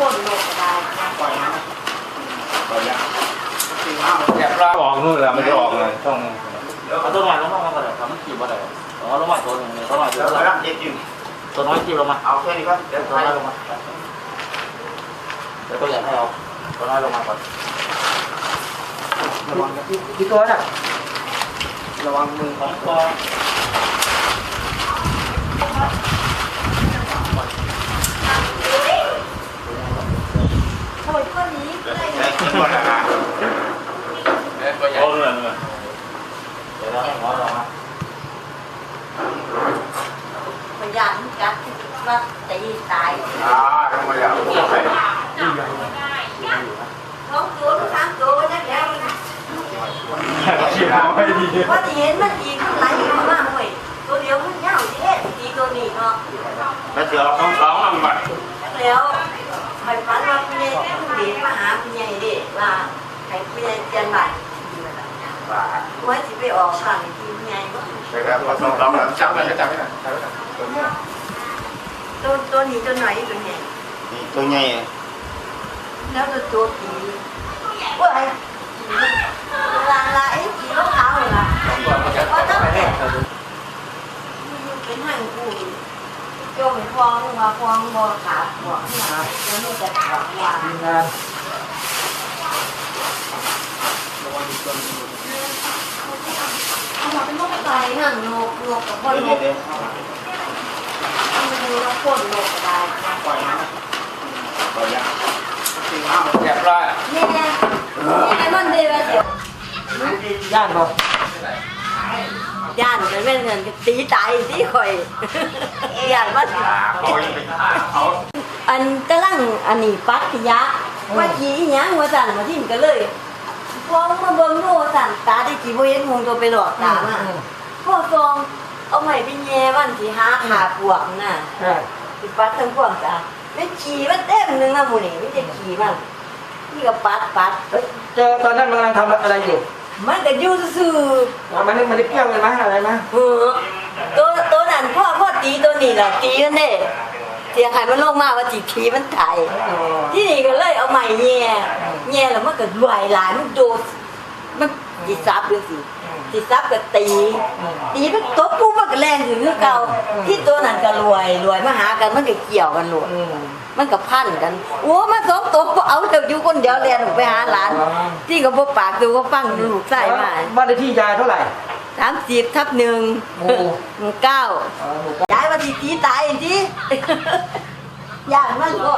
คนลกได้ปล่อยนะปล่อยยาสี่ห้าแอบลากออกนู่นแหละมันจะออกเลยต้องเอาตัวใหม่ลงมาก่อนเลยทำมันขี่มาได้อ๋อลงมาตัวหนึ่งเลยตัวใหม่ตัวเดี๋ยวใหม่รับเย็นอยู่ตัวน้อยขี่ลงมาเอาแค่นี้ครับเดี๋ยวตัวน้อยลงมาเดี๋ยวตัวใหญ่ให้เอาตัวน้อยลงมาก่อนระวังนะกี่ตัวน่ะระวังมือสองตัว ทำไมตัวนี้ได้ ใช้ตัวไหนนะ โอ้เหนื่อยเหนื่อย เดี๋ยวเราให้หัวลงมา พ ยานกัดว่าตีตายอ่าทำไมอะใส่ท้องตัวสามตัวยังแล้วฉีดน้ำให้ดีว่าที่เห็นมันตีข้างไหลมาบ้างเว้ยตัวเดียวมันยาวที่เห็นตีตัวนี้เนาะแล้วเดี๋ยวเราต้องสองอันบัดแล้วใครฝันว่าพี่ใหญ่ผู้เด็กมาหาพี่ใหญ่เด็กว่าให้พี่ใหญ่เจียนบัตร ว่าไว้ที่ไปออกสั่งที่พี่ใหญ่ว่าใช่ครับพอต้องสองแล้วจับไปจับไปจับไปตัวนี้ตัวตัวนี้ตัวไหนตัวใหญ่นี่ตัวใหญ่แล้วตัวตัวผีว่าไอ้ลาลาไอ้ผีลูกขาวเหรอว่าตั้งแต่เป็นห่างกูโยมฟองมาฟองบอขาบอกมาแล้วนี่จะบอกว่าทีมงานตายห่างโลกโลกกับบนโลเดี๋ยวกเดี๋ยวมือแล้วคนโลกก็ได้ปล่อยนะปล่อยยาสี่ห้าแอบลากนี่ไงนี่ไงมันเดียวเดียวย่านป่ะย่านมันเป็นเงินตีตายตีข่อยย่านว่าเขายังเป็นเขาอันกำลังอันนี้ปักขยะว่าจีหยังว่าสั่นมาทิ่มกันเลย พอมาเบิ่งโน่สั่นตาได้กี่บ่เห็นหงตัวไปหลอกตามาพ่อซองเอาใหม่ไปแย่วันที่หาขาปวกน่ะใช่สิปัดทั้งพวกจ้ะไม่ขี่มันเต็มหนึงนะหมูนี่ไม่จะขี่มันนี่ก็ปัดปัดเฮ้ยเจอตอนนั้นมันกำลังทำอะไรอยู่มันก็อยู่ซื่อเอามันได้มันได้เกี่ยวกันไหมอะไรไหมๆเออตัวตัวนั้นพ่อพ่อตีตัวนี้ล่ะตีมันเด้ เสียงใหายมันลงมาว่าจีทีมันไถอ๋อที่นี่ก็เลยเอาใหม่แย่แย่แล้วมันก็รวยหลายมันโดดมันจีซับด้วยสิจีซับก็ตีตีมันตบปุ๊บมันก็แรงถึงคือเก่าที่ตัวนั้นก็รวยรวยมาหากันมันก็เกี่ยวกันหลดอืมมันก็พันกันโอ้มาสองตัวก็เอาเดี๋ยวอยู่คนเดียวเรียนไปหาหลาน ที่ก็บ่ปากดูก็ฟังลูกใส่มาบ้านเลขที่ยายเท่าไหร่ สามสิบทับหนึ่งโอ้เก้าอ๋อหมู่เก้าย้ายมาทีตีตายทีย่านมันก็